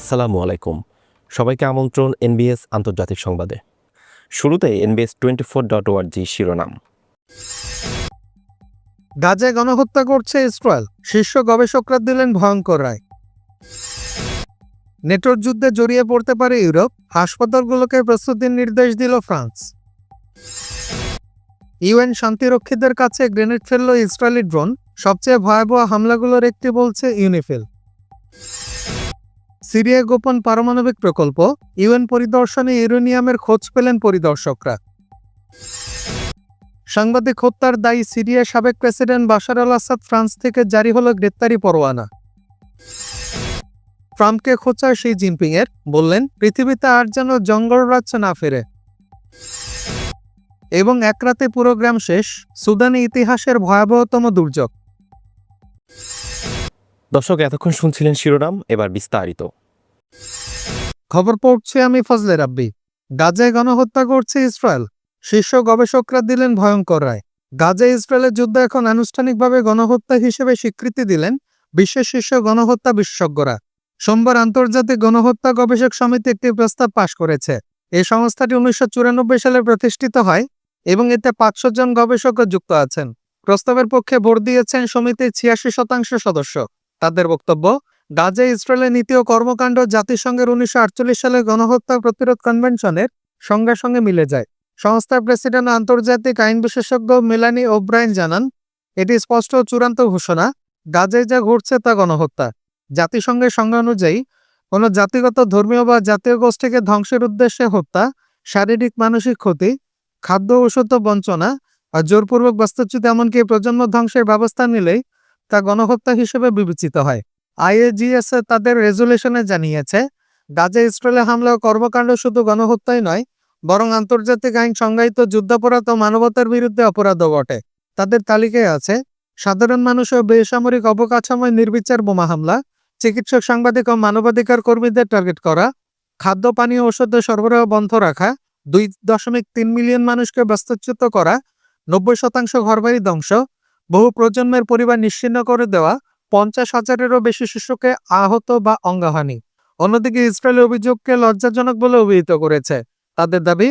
আসসালামু আলাইকুম। সবাইকে আমন্ত্রণ এনবিএস আন্তর্জাতিক সংবাদে। শুরুতে এনবিএস টোয়েন্টি ফোর ডট ওয়ার্জি শিরোনাম। গাজায় গণহত্যা করছে ইসরায়েল, শীর্ষ গবেষকরা দিলেন ভয়ঙ্কর রায়। নেটোর যুদ্ধে জড়িয়ে পড়তে পারে ইউরোপ, হাসপাতালগুলোকে প্রস্তুতির নির্দেশ দিল ফ্রান্স। ইউএন শান্তিরক্ষীদের কাছে গ্রেনেড ফেলল ইসরায়েলি ড্রোন, সবচেয়ে ভয়াবহ হামলাগুলোর একটি বলছে ইউনিফিল। সিরিয়া গোপন পারমাণবিক প্রকল্প, ইউএন পরিদর্শনে ইউরেনিয়ামের খোঁজ পেলেন পরিদর্শকরা। সাংবাদিক হত্যার দায়ী সিরিয়ার সাবেক president Bashar al Assad France থেকে জারি হলো গ্রেপ্তারি পরোয়ানা। ট্রাম্পকে খোঁচা শি জিনপিং এর বললেন, পৃথিবীতে আর যেন জঙ্গল রাজ্য না ফেরে। এবং এক রাতে পুরো গ্রাম শেষ, সুদানি ইতিহাসের ভয়াবহতম দুর্যোগ। দর্শক, এতক্ষণ শুনছিলেন শিরোনাম, এবার বিস্তারিত। খবর পড়ছে আমি ফজলে রাব্বি। গাজায় গণহত্যা করছে ইসরায়েল। শীর্ষ গবেষকরা দিলেন ভয়ঙ্কর রায়। গাজায় ইসরায়েলের যুদ্ধ এখন আনুষ্ঠানিকভাবে গণহত্যা হিসেবে স্বীকৃতি দিলেন বিশ্বের শীর্ষ গণহত্যা বিশেষজ্ঞরা। সোমবার আন্তর্জাতিক গণহত্যা গবেষক সমিতি একটি প্রস্তাব পাশ করেছে। এই সংস্থাটি উনিশশো চুরানব্বই সালে প্রতিষ্ঠিত হয় এবং এতে পাঁচশো জন গবেষকও যুক্ত আছেন। প্রস্তাবের পক্ষে ভোট দিয়েছেন সমিতির ছিয়াশি শতাংশ সদস্য। তাদের বক্তব্য গাজায় ইসরায়েলের নীতি ও কর্মকাণ্ড জাতিসংঘের উনিশশো সালের গণহত্যা প্রতিরোধ কনভেনশনের সঙ্গে সঙ্গে মিলে যায়। সংস্থার প্রেসিডেন্ট আন্তর্জাতিক আইন বিশেষজ্ঞ মেলানি ওব্রাইন জানান, এটি স্পষ্ট ও চূড়ান্ত ঘোষণা, গাজায় যা ঘটছে তা গণহত্যা। জাতিসংঘের সংজ্ঞা অনুযায়ী, কোনো জাতিগত ধর্মীয় বা জাতীয় গোষ্ঠীকে ধ্বংসের উদ্দেশ্যে হত্যা, শারীরিক মানসিক ক্ষতি, খাদ্য ঔষধ বঞ্চনা আর জোরপূর্বক বাস্তুচ্যুত এমনকি প্রজন্ম ধ্বংসের ব্যবস্থা নিলেই তা গণহত্যা হিসেবে বিবেচিত হয়। আইএজিএস তাদের রেজুলেশনে জানিয়েছে, গাজা ইসরায়েলে হামলা ও কর্মকাণ্ড শুধু গণহত্যাই নয়, বরং আন্তর্জাতিক আইন সংজ্ঞায়িত যুদ্ধাপরাধ ও মানবতার বিরুদ্ধে অপরাধও বটে। তাদের তালিকায় আছে, সাধারণ মানুষ ও বেসামরিক অবকাঠামোয় নির্বিচার বোমা হামলা, চিকিৎসক সাংবাদিক ও মানবাধিকার কর্মীদের টার্গেট করা, খাদ্য পানীয় ঔষধের সরবরাহ বন্ধ রাখা, দুই দশমিক তিন মিলিয়ন মানুষকে ব্যস্তচ্যুত করা, নব্বই শতাংশ ঘরবাড়ি ধ্বংস বহু প্রজন্মের পরিবার নিশ্চিন্ন করে দেওয়া পঞ্চাশ হাজারেরও বেশি শিশুকে আহত বা অঙ্গহানি। অন্যদিকে ইসরায়েলের অভিযোগকে লজ্জাজনক বলে অভিহিত করেছে। তাদের দাবি,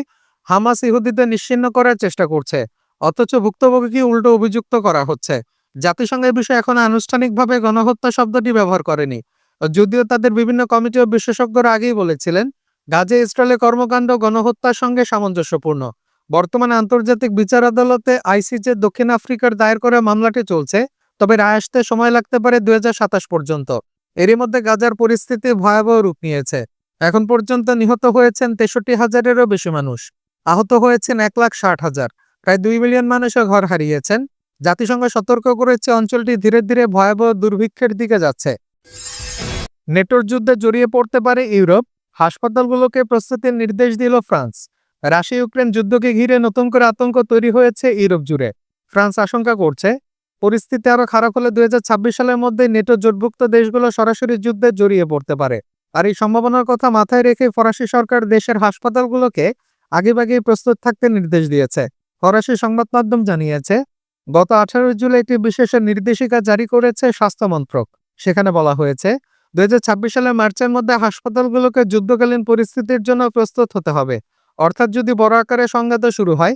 হামাস ইহুদিদের নিশ্চিহ্ন করার চেষ্টা করছে, অথচ ভুক্তভোগীকে উল্টো অভিযুক্ত করা হচ্ছে। জাতিসংঘের বিষয়ে এখন আনুষ্ঠানিকভাবে গণহত্যা শব্দটি ব্যবহার করেনি। যদিও তাদের বিভিন্ন কমিটি ও বিশেষজ্ঞরা আগেই বলেছিলেন গাজে ইসরায়েলের কর্মকাণ্ড গণহত্যার সঙ্গে সামঞ্জস্যপূর্ণ। বর্তমানে আন্তর্জাতিক বিচার আদালতে আইসিজে দক্ষিণ আফ্রিকার দায়ের করা মামলাটি চলছে, তবে রায় আসতে সময় লাগতে পারে দুই পর্যন্ত। এরই মধ্যে গাজার পরিস্থিতি ভয়াবহ রূপ নিয়েছে। এখন পর্যন্ত নিহত হয়েছেন তেষট্টি হাজারেরও বেশি মানুষ। আহত হয়েছেন এক লাখ ষাট হাজার। প্রায় দুই মিলিয়ন মানুষও ঘর হারিয়েছেন। জাতিসংঘ সতর্ক করেছে, অঞ্চলটি ধীরে ধীরে ভয়াবহ দুর্ভিক্ষের দিকে যাচ্ছে। নেটোর যুদ্ধে জড়িয়ে পড়তে পারে ইউরোপ। হাসপাতালগুলোকে প্রস্তুতির নির্দেশ দিল ফ্রান্স। রাশিয়া ইউক্রেন যুদ্ধকে ঘিরে নতুন করে আতঙ্ক তৈরি হয়েছে ইউরোপ জুড়ে। ফ্রান্স আশঙ্কা করছে। পরিস্থিতি আরও খারাপ হলে দুই হাজার ছাব্বিশ সালের মধ্যে নেটো জোটভুক্ত দেশগুলো সরাসরি যুদ্ধে জড়িয়ে পড়তে পারে। আর এই সম্ভাবনার কথা মাথায় রেখে ফরাসি সরকার দেশের হাসপাতালগুলোকে আগেভাগেই প্রস্তুত থাকতে নির্দেশ দিয়েছে। ফরাসি সংবাদ মাধ্যম জানিয়েছে, গত আঠারো জুলাই একটি বিশেষ নির্দেশিকা জারি করেছে স্বাস্থ্য মন্ত্রক। সেখানে বলা হয়েছে, দুই হাজার ছাব্বিশ সালের মার্চের মধ্যে হাসপাতালগুলোকে যুদ্ধকালীন পরিস্থিতির জন্য প্রস্তুত হতে হবে। অর্থাৎ যদি বড় আকারে সংঘাত শুরু হয়,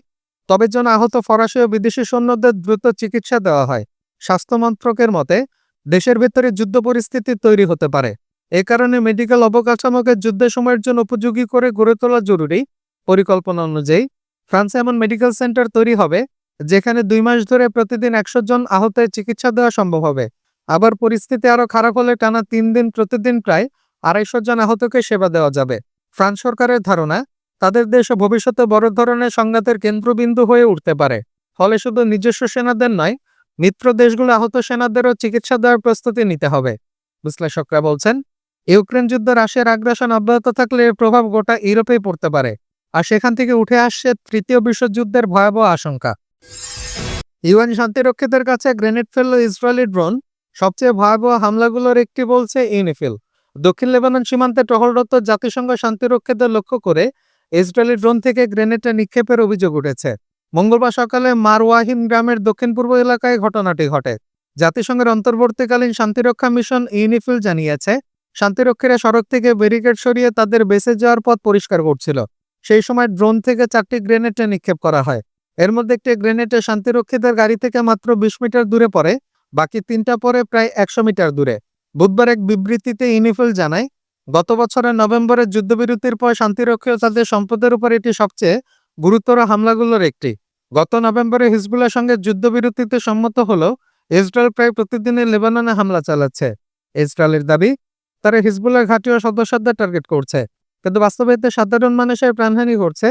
তবে যেন আহত ফরাসি ও বিদেশি সৈন্যদের দ্রুত চিকিৎসা দেওয়া হয়। স্বাস্থ্য মন্ত্রকের মতে, দেশের ভেতরে যুদ্ধ পরিস্থিতি তৈরি হতে পারে। এ কারণে মেডিকেল অবকাঠামোকে যুদ্ধের সময়ের জন্য উপযোগী করে গড়ে তোলা জরুরি। পরিকল্পনা অনুযায়ী, ফ্রান্সে এমন মেডিকেল সেন্টার তৈরি হবে, যেখানে দুই মাস ধরে প্রতিদিন একশো জন আহতের চিকিৎসা দেওয়া সম্ভব হবে। আবার পরিস্থিতি আরও খারাপ হলে টানা তিন দিন প্রতিদিন প্রায় আড়াইশো জন আহতকে সেবা দেওয়া যাবে। ফ্রান্স সরকারের ধারণা তাদের দেশ ভবিষ্যতে বড় ধরনের সংঘাতের কেন্দ্রবিন্দু হয়ে উঠতে পারে। ফলে শুধু নিজস্ব সেনাদের নয়, মিত্র দেশগুলো আহত সেনাদেরও চিকিৎসা দেওয়ার প্রস্তুতি নিতে হবে। বিশ্লেষকরা বলছেন, ইউক্রেন যুদ্ধ রাশিয়ার আগ্রাসন অব্যাহত থাকলে এর প্রভাব গোটা ইউরোপেই পড়তে পারে, আর সেখান থেকে উঠে আসছে তৃতীয় বিশ্বযুদ্ধের ভয়াবহ আশঙ্কা। ইউএন শান্তিরক্ষীদের কাছে গ্রেনেড ফেলল ইসরায়েলি ড্রোন। সবচেয়ে ভয়াবহ হামলাগুলোর একটি বলছে ইউনিফিল। দক্ষিণ লেবানন সীমান্তে টহলরত জাতিসংঘ শান্তিরক্ষীদের লক্ষ্য করে ইসরায়েলি ড্রোন থেকে গ্রেনেডটা নিক্ষেপের অভিযোগ উঠেছে। মঙ্গলবার সকালে মারওয়াহিম গ্রামের দক্ষিণ পূর্ব এলাকায় ঘটনাটি ঘটে। জাতিসংঘের অন্তর্বর্তীকালীন শান্তিরক্ষা মিশন ইউনিফিল জানিয়েছে, শান্তিরক্ষীরা সড়ক থেকে ব্যারিকেড সরিয়ে তাদের বেঁচে যাওয়ার পথ পরিষ্কার করছিল। সেই সময় ড্রোন থেকে চারটি গ্রেনেডে নিক্ষেপ করা হয়। এর মধ্যে একটি গ্রেনেডে শান্তিরক্ষীদের গাড়ি থেকে মাত্র বিশ মিটার দূরে পড়ে, বাকি তিনটা পরে প্রায় একশো মিটার দূরে। বুধবার এক বিবৃতিতে ইউনিফিল জানায় গত বছরের নভেম্বরের যুদ্ধবিরতির পর শান্তিরক্ষী তাদের সম্পদের উপর এটি সবচেয়ে গুরুতর হামলাগুলোর একটি। গত নভেম্বরে হিজবুল্লার সঙ্গে যুদ্ধবিরতিতে সম্মত হলেও ইসরায়েল প্রায় প্রতিদিনই লেবাননে হামলা চালাচ্ছে। ইসরায়েলের দাবি, তারা হিজবুল্লার ঘাঁটি ও সদস্যদের টার্গেট করছে। কিন্তু বাস্তবে এতে সাধারণ মানুষের প্রাণহানি ঘটছে,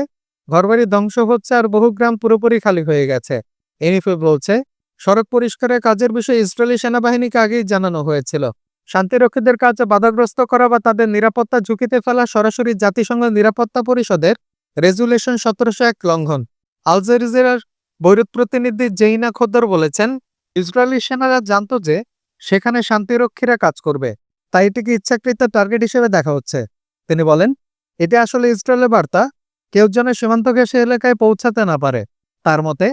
ঘরবাড়ি ধ্বংস হচ্ছে আর বহু গ্রাম পুরোপুরি খালি হয়ে গেছে। এনিফে বলছে, সড়ক পরিষ্কারের কাজের বিষয়ে ইসরায়েলি সেনাবাহিনীকে আগেই জানানো হয়েছিল। শান্তিরক্ষীদের কাজে বাধাগ্রস্ত করা বা তাদের নিরাপত্তা ঝুঁকিতে ফেলা সরাসরি জাতিসংঘ নিরাপত্তা পরিষদের রেজুলেশন সতেরোশো এক লঙ্ঘন। আলজেরিজেরার বৈরুত প্রতিনিধি জেইনা খোদ্দর বলেছেন, ইসরায়েলি সেনারা জানত যে সেখানে শান্তিরক্ষীরা কাজ করবে, তাই এটিকে ইচ্ছাকৃত টার্গেট হিসেবে দেখা হচ্ছে। তিনি বলেন, এটি আসলে ইসরায়েলের বার্তা, কেউ যেন সীমান্ত ঘেঁষে এলাকায় পৌঁছাতে না পারে। তার মতে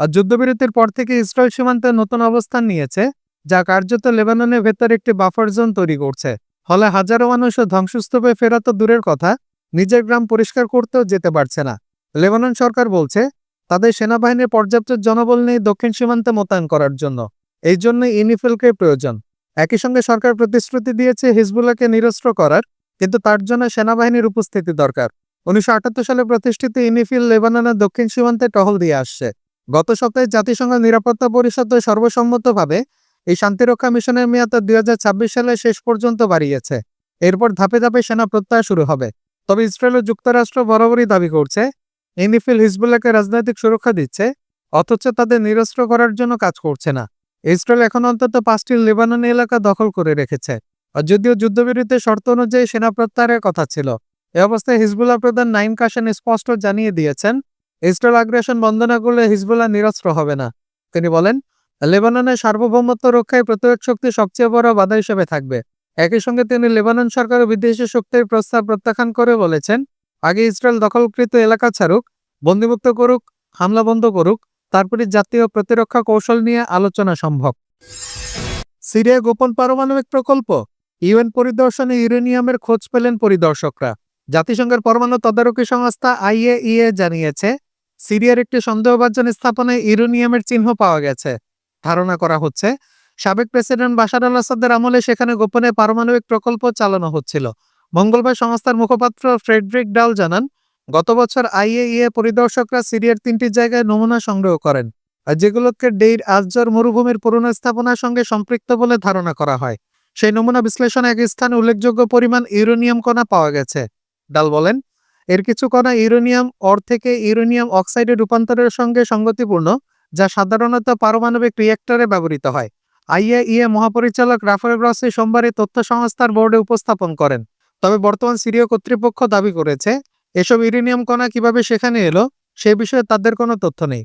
আর যুদ্ধবিরতির পর থেকে ইসরায়েল সীমান্তে নতুন অবস্থান নিয়েছে যা কার্যত লেবাননের ভেতর একটি বাফার জোন তৈরি করছে। ফলে হাজারো মানুষ ধ্বংসস্তূপে ফেরা তো দূরের কথা, নিজের গ্রাম পরিষ্কার করতেও যেতে পারছে না। লেবানন সরকার বলছে, তাদের সেনাবাহিনীর পর্যাপ্ত জনবল নেই দক্ষিণ সীমান্তে মোতায়েন করার জন্য। এই জন্য ইউনিফিলকে প্রয়োজন। একই সঙ্গে সরকার প্রতিশ্রুতি দিয়েছে হিজবুল্লাহকে নিরস্ত্র করার, কিন্তু তার জন্য সেনাবাহিনীর উপস্থিতি দরকার। উনিশশো আটাত্তর সালে প্রতিষ্ঠিত ইউনিফিল লেবাননের দক্ষিণ সীমান্তে টহল দিয়ে আসছে। গত সপ্তাহে জাতিসংঘ নিরাপত্তা পরিষদ সর্বসম্মতভাবে এই শান্তিরক্ষা মিশনের মেয়াদ দুই হাজার ছাব্বিশ সালে শেষ পর্যন্ত বাড়িয়েছে। এরপর ধাপে ধাপে সেনা প্রত্যাহার শুরু হবে। তবে ইসরায়েল ও যুক্তরাষ্ট্র বরাবরই দাবি করছে ইউনিফিল হিজবুল্লাহকে রাজনৈতিক সুরক্ষা দিচ্ছে, অথচ তাদের নিরস্ত্র করার জন্য কাজ করছে না। ইসরায়েল এখন অন্তত পাঁচটি লেবানন এলাকা দখল করে রেখেছে। যদিও যুদ্ধবিরতির শর্ত অনুযায়ী সেনা প্রত্যাহারের কথা ছিল, এ অবস্থায় হিজবুল্লাহ প্রধান নাইম কাসেন স্পষ্ট জানিয়ে দিয়েছেন, ইসরায়েল আগ্রাসন বন্ধ না করলে হিজবুল্লাহ নিরস্ত্র হবে না। তিনি বলেন লেবাননের সার্বভৌমত্ব রক্ষায় প্রতিরোধ শক্তি সবচেয়ে বড় বাধা হিসেবে থাকবে। একই সঙ্গে তিনি লেবানন সরকার বিদেশি শক্তির প্রস্তাব প্রত্যাখ্যান করে বলেছেন, আগে ইসরায়েল দখলকৃত এলাকা ছাড়ুক বন্দিমুক্ত করুক, হামলা বন্ধ করুক তারপরে জাতীয় প্রতিরক্ষা কৌশল নিয়ে আলোচনা সম্ভব। সিরিয়া গোপন পারমাণবিক প্রকল্প, ইউএন পরিদর্শনে ইউরেনিয়ামের খোঁজ পেলেন পরিদর্শকরা। জাতিসংঘের পরমাণু তদারকি সংস্থা আইএইএ জানিয়েছে, সিরিয়ার একটি সন্দেহভাজন স্থাপনায় ইউরেনিয়ামের চিহ্ন পাওয়া গেছে। ধারণা করা হচ্ছে, সাবেক প্রেসিডেন্ট বাশার আল আসাদের আমলে সেখানে গোপনে পারমাণবিক প্রকল্প চালানো হচ্ছিল। মঙ্গলবার সংস্থার মুখপাত্র ফ্রেডরিক ডাল জানান, গত বছর আইএইএ পরিদর্শকরা সিরিয়ার তিনটি জায়গায় নমুনা সংগ্রহ করেন যেগুলোকে ডেইর আজজর মরুভূমির পুরনো স্থাপনার সঙ্গে সম্পৃক্ত বলে ধারণা করা হয়। সেই নমুনা বিশ্লেষণে এক স্থানে উল্লেখযোগ্য পরিমাণ ইউরেনিয়াম কণা পাওয়া গেছে। ডাল বলেন, এর কিছু কণা ইউরেনিয়াম, অর থেকে ইউরেনিয়াম অক্সাইডে রূপান্তরের সঙ্গে সঙ্গতিপূর্ণ যা সাধারণত পারমাণবিক রিয়েক্টরে ব্যবহৃত হয়। আইএইএ মহাপরিচালক রাফেল গ্রসি সোমবার তথ্য সংস্থার বোর্ডে উপস্থাপন করেন। তবে বর্তমান সিরীয় কর্তৃপক্ষ দাবি করেছে, এসব ইউরেনিয়াম কণা কীভাবে সেখানে এলো, সে বিষয়ে তাদের কোনো তথ্য নেই।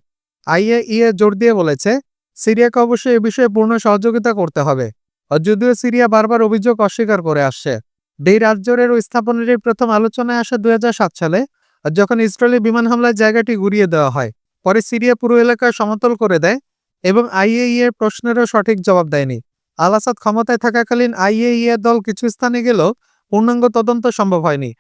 আইএইএ জোর দিয়ে বলেছে, সিরিয়াকে অবশ্যই এ বিষয়ে পূর্ণ সহযোগিতা করতে হবে। যদিও সিরিয়া বারবার অভিযোগ অস্বীকার করে আসছে। ডেই রাজ্যের ওই স্থাপনাটির প্রথম আলোচনায় আসে দুই হাজার সাত সালে, যখন ইসরায়েলি বিমান হামলায় জায়গাটি গুড়িয়ে দেওয়া হয়। পরে সিরিয়া পুরো এলাকা সমতল করে দেয় এবং আইএইএ প্রশ্নেরও সঠিক জবাব দেয়নি। আল আসাদ ক্ষমতায় থাকাকালীন আইএইএ দল কিছু স্থানে গেলেও পূর্ণাঙ্গ তদন্ত সম্ভব হয়নি।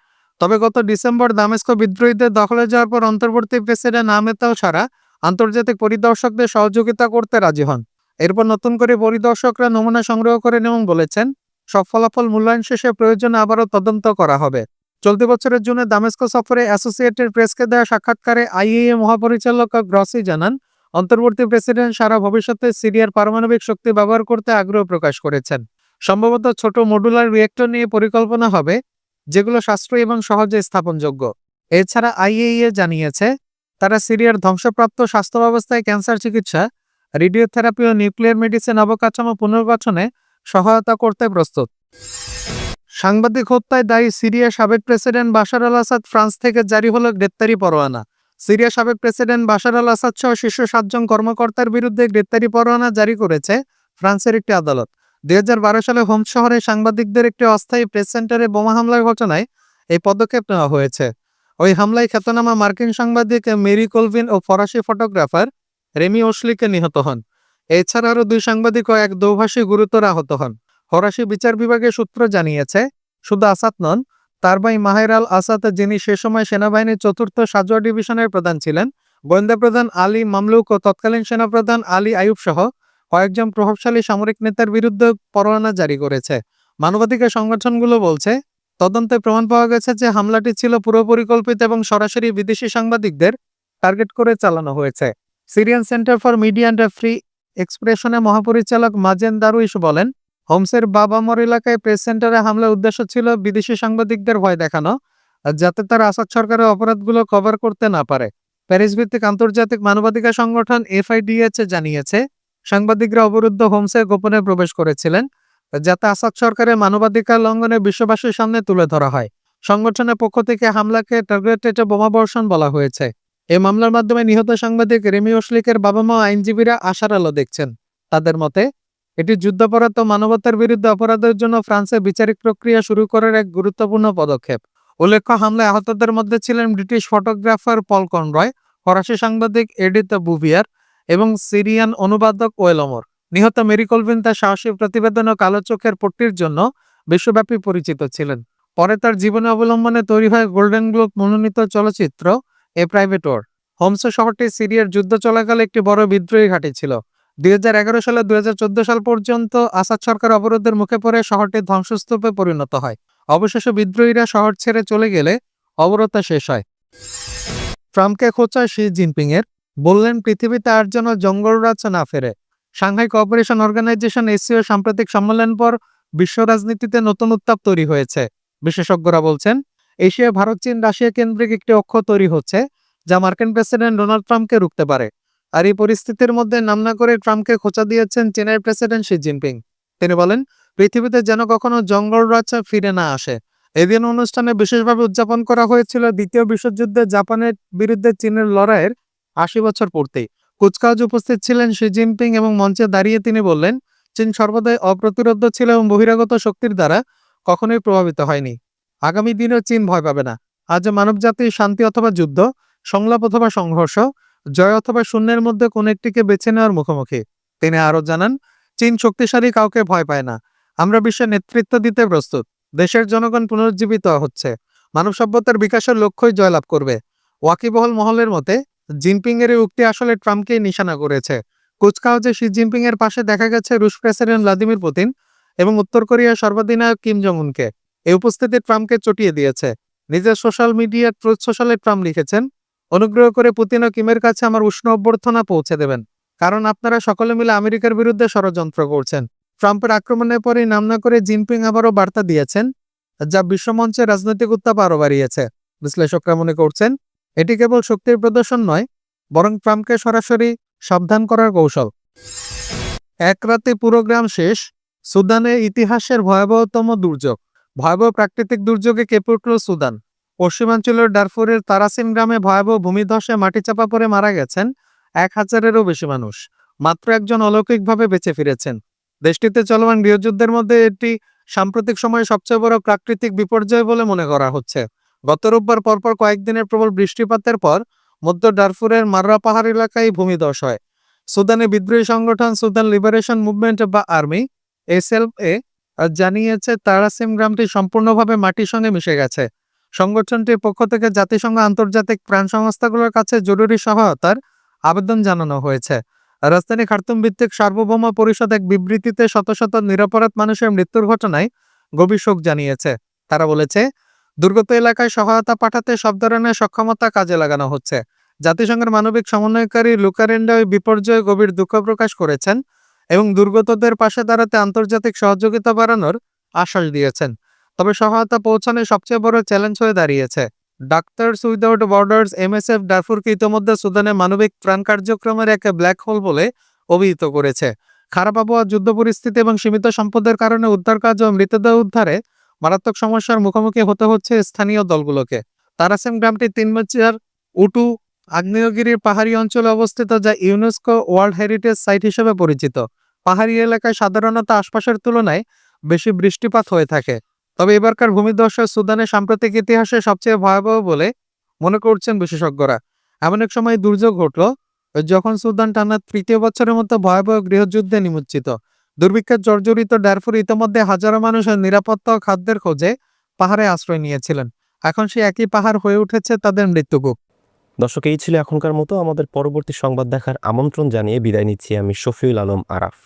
তবে গত ডিসেম্বর দামেস্ক বিদ্রোহীদের দখলে যাওয়ার পর অন্তর্বর্তী প্রেসিডেন্ট আহমেদাও ছাড়া আন্তর্জাতিক পরিদর্শকদের সহযোগিতা করতে রাজি হন। এরপর নতুন করে পরিদর্শকরা নমুনা সংগ্রহ করেন এবং বলেছেন, সব ফলাফল মূল্যায়ন শেষে প্রয়োজনে আবারও তদন্ত করা হবে। চলতি বছরের জন্য দামেস্ক সফরে অ্যাসোসিয়েটেড প্রেসকে দেওয়া সাক্ষাৎকারে আইএএ মহাপরিচালক গ্রসি জানান, অন্তর্বর্তী প্রেসিডেন্ট সারা ভবিষ্যতে সিরিয়ার পারমাণবিক শক্তি ব্যবহার করতে আগ্রহ প্রকাশ করেছেন। সম্ভবত ছোট মডুলার রিয়েক্টর নিয়ে পরিকল্পনা হবে, যেগুলো সাশ্রয়ী এবং সহজে স্থাপনযোগ্য। এছাড়া আইএইএ জানিয়েছে, তারা সিরিয়ার ধ্বংসপ্রাপ্ত স্বাস্থ্য ব্যবস্থায় ক্যান্সার চিকিৎসা, রেডিওথেরাপি ও নিউক্লিয়ার মেডিসিন অবকাঠামো পুনর্গঠনে সহায়তা করতে প্রস্তুত। সাংবাদিক হত্যায় দায়ী সিরিয়া সাবেক president Bashar al Assad France থেকে জারি হলো গ্রেপ্তারি পরোয়ানা। সিরিয়া সাবেক প্রেসিডেন্ট বাশার আল আসাদ সহ শীর্ষ সাতজন কর্মকর্তার বিরুদ্ধে গ্রেপ্তারি পরোয়ানা জারি করেছে ফ্রান্সের একটি আদালত। দুই হাজার বারো সালে হোম শহরে সাংবাদিকদের একটি অস্থায়ী প্রেস সেন্টারে বোমা হামলার ঘটনায় এই পদক্ষেপ নেওয়া হয়েছে। ওই হামলায় খ্যাতনামা মার্কিন সাংবাদিক মেরি কলভিন ও ফরাসি ফটোগ্রাফার রেমি ওসলিকে নিহত হন। এছাড়া আরও দুই সাংবাদিক ও এক দোভাষী গুরুতর আহত হন। ফরাসি বিচার বিভাগের সূত্র জানিয়েছে, শুধু আসাদ নন তার ভাই মাহের আল আসাদ, যিনি সে সময় সেনাবাহিনীর চতুর্থ সাজোয়া ডিভিশনের প্রধান ছিলেন, গোয়েন্দা প্রধান আলী মামলুক ও তৎকালীন সেনাপ্রধান আলী আইয়ুব সহ কয়েকজন প্রভাবশালী সামরিক নেতার বিরুদ্ধে পরোয়ানা জারি করেছে। মানবাধিকার সংগঠনগুলো বলছে, তদন্তে প্রমাণ পাওয়া গেছে যে হামলাটি ছিল পুরো পরিকল্পিত এবং সরাসরি বিদেশি সাংবাদিকদের টার্গেট করে চালানো হয়েছে। Syrian centre for media and free এক্সপ্রেশনের মহাপরিচালক মাজেন দারুইশ বলেন হোমসের বাবামর এলাকায় প্রেস সেন্টারে হামলার উদ্দেশ্য ছিল বিদেশি সাংবাদিকদের ভয় দেখানো, যাতে তারা আসাদ সরকারের অপরাধগুলো কভার করতে না পারে। প্যারিস ভিত্তিক আন্তর্জাতিক মানবাধিকার সংগঠন এফআইডিএচ জানিয়েছে, সাংবাদিকরা অবরুদ্ধ হোমসে গোপনে প্রবেশ করেছিলেন, যাতে আসাদ সরকারের মানবাধিকার লঙ্ঘনে বিশ্ববাসীর সামনে তুলে ধরা হয়। সংগঠনের পক্ষ থেকে হামলাকে টার্গেটেড বোমাবর্ষণ বলা হয়েছে। এই মামলার মাধ্যমে নিহত সাংবাদিক রেমি ওসলিকের বাবা মা আইনজীবীরা আশার আলো দেখছেন। তাদের মতে এটি যুদ্ধাপরাধ ও মানবতার বিরুদ্ধে অপরাধের জন্য ফ্রান্সে বিচারিক প্রক্রিয়া শুরু করার এক গুরুত্বপূর্ণ পদক্ষেপ। উল্লেখ্য, হামলায় আহতদের মধ্যে ছিলেন ব্রিটিশ ফটোগ্রাফার পল কনরয়, ফরাসি সাংবাদিক এডিথ বুভিয়ার এবং সিরিয়ান অনুবাদক ওয়েলমর নিহত মেরি কলভিন তার সাহসী প্রতিবেদন ও কালো চোখের পট্টির জন্য বিশ্বব্যাপী পরিচিত ছিলেন। পরে তার জীবনে অবলম্বনে তৈরি হয় গোল্ডেন গ্লোব মনোনীত চলচ্চিত্র, এ প্রাইভেট ওয়ার। হোমস শহরটি সিরিয়ার যুদ্ধ চলাকালে একটি বড় বিদ্রোহী ঘাঁটি ছিল। দুই হাজার এগারো সালে দুই হাজার চোদ্দ সাল পর্যন্ত আসাদ সরকার অবরোধের মুখে পড়ে শহরটি ধ্বংসস্তূপে পরিণত হয়। অবশেষে বিদ্রোহীরা শহর ছেড়ে চলে গেলে অবরোধটা শেষ হয়। ট্রাম্পকে খোঁচা শি জিনপিং এর বললেন, পৃথিবীতে আর যেন জঙ্গলরাজ না ফেরে। সাংহাই কোঅপারেশন অর্গানাইজেশন এসিও সাম্প্রতিক সম্মেলন পর বিশ্ব রাজনীতিতে নতুন উত্তাপ তৈরি হয়েছে। বিশেষজ্ঞরা বলছেন, এশিয়া, ভারত, চীন, রাশিয়া কেন্দ্রিক একটি অক্ষ তৈরি হচ্ছে, যা মার্কিন প্রেসিডেন্ট ডোনাল্ড ট্রাম্পকে রুখতে পারে। আর এই পরিস্থিতির মধ্যে নাম না করে ট্রাম্পকে খোঁচা দিয়েছেন চীনের প্রেসিডেন্ট শি জিনপিং। তিনি বলেন, পৃথিবীতে যেন কখনো জঙ্গলরাজ ফিরে না আসে। এদিন অনুষ্ঠানে বিশেষভাবে উদযাপন করা হয়েছিল দ্বিতীয় বিশ্বযুদ্ধে জাপানের বিরুদ্ধে চীনের লড়াইয়ের আশি বছর পূর্তি। কুচকাওয়াজ উপস্থিত ছিলেন শি জিনপিং এবং মঞ্চে দাঁড়িয়ে তিনি বললেন, চীন সর্বদাই অপ্রতিরোধ ছিল এবং বহিরাগত শক্তির দ্বারা কখনোই প্রভাবিত হয়নি। আগামী দিনেও চীন ভয় পাবে না। আজ মানবজাতির শান্তি অথবা যুদ্ধ, সংলাপ অথবা সংঘর্ষ জয় অথবা শূন্যের মধ্যে কোন একটিকে বেছে নেওয়ার মুখোমুখি। তিনি আরও জানান, চীন শক্তিশালী কাউকে ভয় পায় না। আমরা বিশ্বের নেতৃত্ব দিতে প্রস্তুত। দেশের জনগণ পুনরুজ্জীবিত হচ্ছে। মানব সভ্যতার বিকাশের লক্ষ্যই জয়লাভ করবে। ওয়াকিবহল মহলের মতে জিনপিং এর উক্তি আসলে ট্রাম্পকেই নিশানা করেছে। কুচকাওয়াজে শি জিনপিং এর পাশে দেখা গেছে রুশ প্রেসিডেন্ট ভ্লাদিমির পুতিন এবং উত্তর কোরিয়ার সর্বাধিনায়ক কিম জং উনকে এই উপস্থিতি ট্রাম্পকে চটিয়ে দিয়েছে। নিজের সোশ্যাল মিডিয়া ট্রুথ সোশ্যালে ট্রাম্প লিখেছেন অনুগ্রহ করে পুতিন ও কিমের কাছে আমার উষ্ণ অভ্যর্থনা পৌঁছে দেবেন, কারণ আপনারা সকলে মিলে আমেরিকার বিরুদ্ধে ষড়যন্ত্র করছেন। ট্রাম্পের আক্রমণের পরেই নাম না করে জিনপিং আবারও বার্তা দিয়েছেন, যা বিশ্বমঞ্চে রাজনৈতিক উত্তাপ আরও বাড়িয়েছে। বিশ্লেষকরা মনে করছেন, এটি কেবল শক্তির প্রদর্শন নয়, বরং ট্রাম্পকে সরাসরি সাবধান করার কৌশল। এক রাতে পুরো গ্রাম শেষ সুদানে ইতিহাসের ভয়াবহতম দুর্যোগ। ভয়াবহ প্রাকৃতিক দুর্যোগে কেঁপে উঠল সুদান। পশ্চিমাঞ্চলের ডারফুরের তারাসিন গ্রামে ভয়াবহ ভূমিধসে মাটি চাপা পড়ে মারা গেছেন এক হাজারেরও বেশি মানুষ। মাত্র একজন অলৌকিকভাবে বেঁচে ফিরেছেন। দেশটিতে চলমান গৃহযুদ্ধের মধ্যে এটি সাম্প্রতিক সময়ে সবচেয়ে বড় প্রাকৃতিক বিপর্যয় বলে মনে করা হচ্ছে। গত রোববার পরপর কয়েকদিনের প্রবল বৃষ্টিপাতের পর মধ্য ডারফুরের মাররা পাহাড় এলাকায় ভূমিধস হয়। সুদানে বিদ্রোহী সংগঠন সুদান লিবারেশন মুভমেন্ট বা আর্মি, এসএলএ, জানিয়েছে তারাসিম গ্রামটি সম্পূর্ণভাবে মাটির সঙ্গে মিশে গেছে। সংগঠনটির পক্ষ থেকে জাতিসংঘ আন্তর্জাতিক প্রাণ সংস্থাগুলোর কাছে জরুরি সহায়তার আবেদন জানানো হয়েছে। রাজধানী খার্তুম ভিত্তিক সার্বভৌম পরিষদ এক বিবৃতিতে শত শত নিরাপরাধ মানুষের মৃত্যুর ঘটনায় গভীর শোক জানিয়েছে। তারা বলেছে, দুর্গত এলাকায় সহায়তা পাঠাতে সব ধরনের সক্ষমতা কাজে লাগানো হচ্ছে। জাতিসংঘের মানবিক সমন্বয়কারী লুকারেন্ডা ওই বিপর্যয়ে গভীর দুঃখ প্রকাশ করেছেন এবং দুর্গতদের পাশে দাঁড়াতে আন্তর্জাতিক সহযোগিতা বাড়ানোর আশ্বাস দিয়েছেন। তবে সহায়তা পৌঁছানো সবচেয়ে বড় চ্যালেঞ্জ হয়ে দাঁড়িয়েছে। ডাক্তারস উইদাউট বর্ডার্স এমএসএফ ডারফুরকে ইতোমধ্যে সুদানে মানবিক ত্রাণ কার্যক্রমের এক ব্ল্যাক হোল বলে অভিহিত করেছে। খারাপ আবহাওয়া, যুদ্ধ পরিস্থিতি এবং সীমিত সম্পদের কারণে উদ্ধার কাজ ও মৃতদেহ উদ্ধারে মারাত্মক সমস্যার মুখোমুখি হতে হচ্ছে স্থানীয় দলগুলোকে। তারাসেম গ্রামটি তিন বছর উটু আগ্নেয়গিরির পাহাড়ি অঞ্চলে অবস্থিত, যা ইউনেস্কো ওয়ার্ল্ড হেরিটেজ সাইট হিসেবে পরিচিত। পাহাড়ি এলাকায় সাধারণত আশপাশের তুলনায় বেশি বৃষ্টিপাত হয়ে থাকে। তবে এবারকার ভূমিধস সুদানের সাম্প্রতিক ইতিহাসে সবচেয়ে ভয়াবহ বলে মনে করছেন বিশেষজ্ঞরা। এমন এক সময় দুর্যোগ ঘটল, যখন সুদান টানা তৃতীয় বছরের মতো ভয়াবহ গৃহযুদ্ধে নিমজ্জিত। দুর্ভিক্ষের জর্জরিত ডারফুর ইতোমধ্যে হাজারো মানুষের নিরাপত্তা খাদ্যের খোঁজে পাহাড়ে আশ্রয় নিয়েছিলেন। এখন সে একই পাহাড় হয়ে উঠেছে তাদের মৃত্যুকূপ। দর্শক, এই ছিল এখনকার মতো। আমাদের পরবর্তী সংবাদ দেখার আমন্ত্রণ জানিয়ে বিদায় নিচ্ছি আমি শফিউল আলম আরাফ।